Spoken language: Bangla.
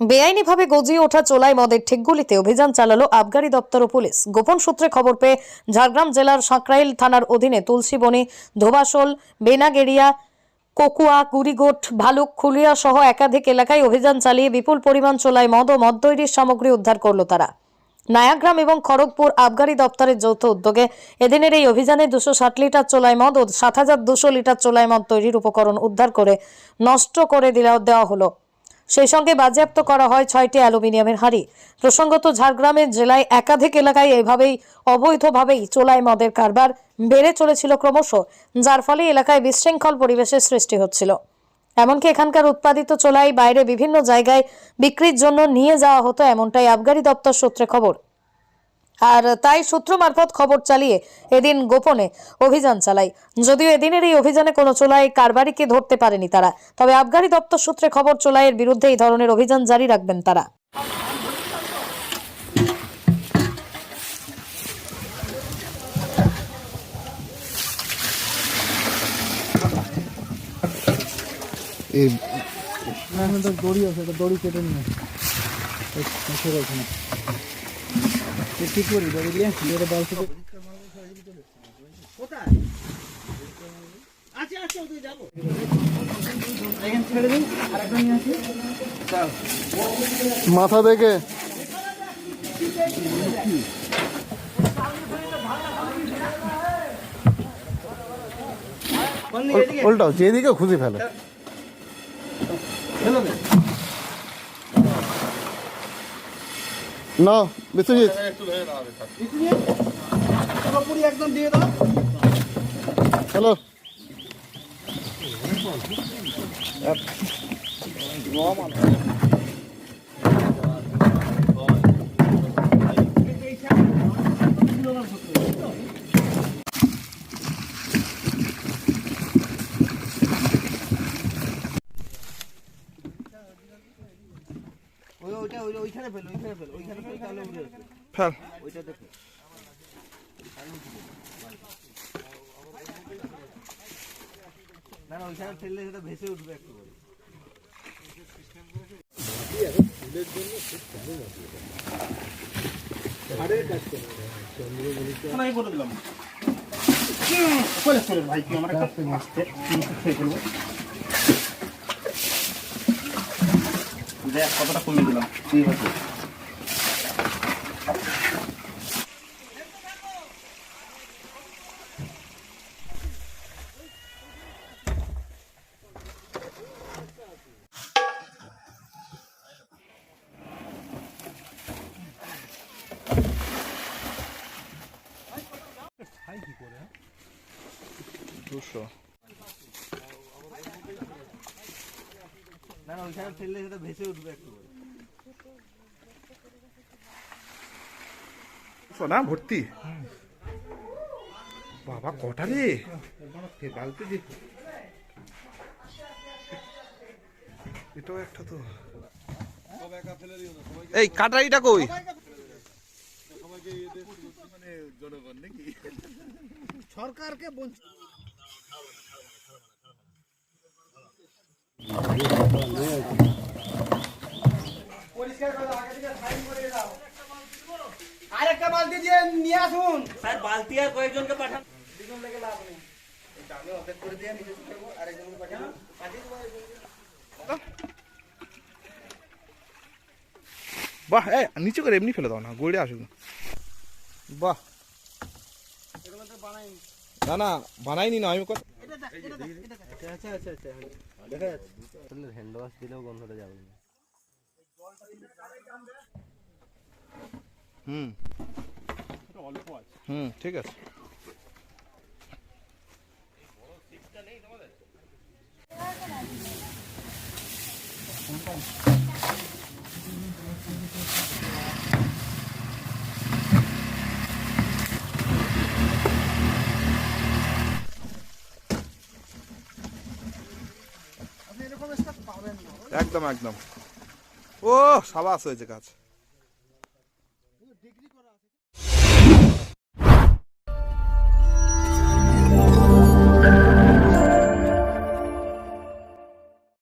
বেআইনিভাবে গজিয়ে ওঠা চোলাই মদের ঠিকগুলিতে অভিযান চালালো আবগারি দপ্তর ও পুলিশ। গোপন সূত্রে খবর পেয়ে ঝাড়গ্রাম জেলার সাঁকরাইল থানার অধীনে তুলসীবনি ধোবাসোল বেনাগেরিয়া কোকুয়া কুড়িগোট ভালুক, খুলিয়া সহ একাধিক এলাকায় অভিযান চালিয়ে বিপুল পরিমাণ চোলাই মদ ও মদ তৈরির সামগ্রী উদ্ধার করল তারা। নায়াগ্রাম এবং খড়গপুর আবগারি দপ্তরের যৌথ উদ্যোগে এদিনের এই অভিযানে দুশো ষাট লিটার চোলাই মদ ও সাত হাজার দুশো লিটার চোলাই মদ তৈরির উপকরণ উদ্ধার করে নষ্ট করে দিলা- দেওয়া হলো। সেই সঙ্গে বাজেয়াপ্ত করা হয় ছয়টি অ্যালুমিনিয়ামের হাড়ি। প্রসঙ্গত, ঝাড়গ্রামের জেলায় একাধিক এলাকায় এভাবেই অবৈধভাবেই চোলাই মদের কারবার বেড়ে চলেছিল ক্রমশ, যার ফলে এলাকায় বিশৃঙ্খল পরিবেশের সৃষ্টি হচ্ছিল। এমনকি এখানকার উৎপাদিত চোলাই বাইরে বিভিন্ন জায়গায় বিক্রির জন্য নিয়ে যাওয়া হতো, এমনটাই আবগারি দপ্তর সূত্রে খবর। আর তাই সূত্র মারফত খবর চালিয়ে এদিন গোপনে অভিযান চালায়। যদিও এদিনের এই অভিযানে কোনো চোলাই কারবারিকে ধরতে পারেনি তারা তবে আবগারি দপ্তর সূত্রে খবর চোলাইয়ের বিরুদ্ধে এই ধরনের অভিযান জারি রাখবেন তারা। এই না এখন দড়ি আছে দড়ি কেটে নিয়ে ওখানে ঠিক করি? দড়ি দিয়ে এখানে ছেড়ে দিন আর একটা নিয়ে আসি। মাথা দেখে উল- উল্টাও যেদিকে খুঁজে ফেলো। না বিশ্বজিৎ পুরোপুরি একদম দিয়ে দাও হ্যালো। ওই ওইখানে ফেল ওইখানে ফেল ওইখানে ফেল তাহলে উঠে আসবে। ফেল। ওইটা দেখো। না না ওইখানে ফেললে সেটা ভেসে উঠবে একটু করে আমি করে দিলাম। ভাই? আমার ফেলব। দেখ কতটা কমিয়ে দিলাম? ঠিক আছে দুশো। না না ওইখানে ফেললে সেটা ভেসে উঠবে একটু করে না ভর্তি? বাবা কটা রে? বালতি দি এটাও একটা তো। এই কাটারিটা কই? সরকারকে বঞ্চিত আরেকটা বালতি দিয়ে নিয়ে আসুন। স্যার বালতি আর কয়েকজনকে পাঠান। দুজন লেগে লাভ নেই। আমি অর্ধেক করে দিয়ে নিজে আরেকজনকে পাঠান পাঠিয়ে দেবো বাহ এ নিচে করে এমনি ফেলে দাও না গড়ে আসুক। বাহ। এগুলো তো বানাইনি। না না বানাইনি না আমি যাচ্ছে হ্যান্ড ওয়াশ দিলেও গন্ধটা যাবে না হুম। হুম, ঠিক আছে। একদম একদম। ও সাবাস হয়েছে গাছ